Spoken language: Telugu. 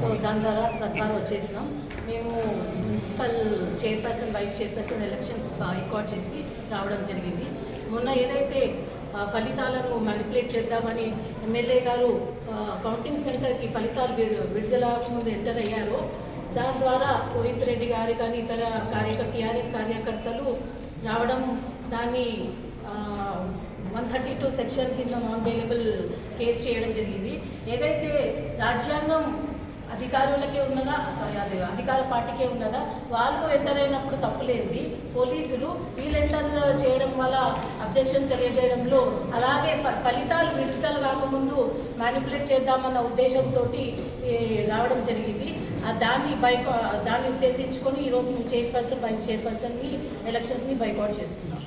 సో దాని ద్వారా సర్కార్ వచ్చేసినాం. మేము municipal chairperson vice chairperson elections boycott చేసి రావడం జరిగింది. మొన్న ఏదైతే ఫలితాలను మ్యానిపులేట్ చేద్దామని ఎమ్మెల్యే గారు కౌంటింగ్ సెంటర్కి ఫలితాలు విడుదల ముందు ఎంటర్ అయ్యారో దాని ద్వారా రోహిత్ రెడ్డి గారు కానీ ఇతర కార్యకర్త టీఆర్ఎస్ కార్యకర్తలు రావడం దాన్ని వన్ థర్టీ టూ సెక్షన్ కింద నాన్ బెయిలబుల్ కేసు చేయడం జరిగింది. ఏదైతే రాజ్యాంగం అధికారులకే ఉన్నదా? సారీ అదే అధికార పార్టీకే ఉన్నదా? వాళ్ళు ఎంటర్ అయినప్పుడు తప్పులేంది. పోలీసులు వీళ్ళు ఎంటర్ చేయడం వల్ల అబ్జెక్షన్ తెలియజేయడంలో అలాగే ఫ- ఫలితాలు విడుదల కాకముందు మ్యానిపులేట్ చేద్దామన్న ఉద్దేశంతో రావడం జరిగింది. దాన్ని బై దాన్ని ఉద్దేశించుకొని ఈరోజు మేము చైర్పర్సన్ వైస్ చైర్పర్సన్ని ఎలక్షన్స్ని బైకౌట్ చేసుకున్నాం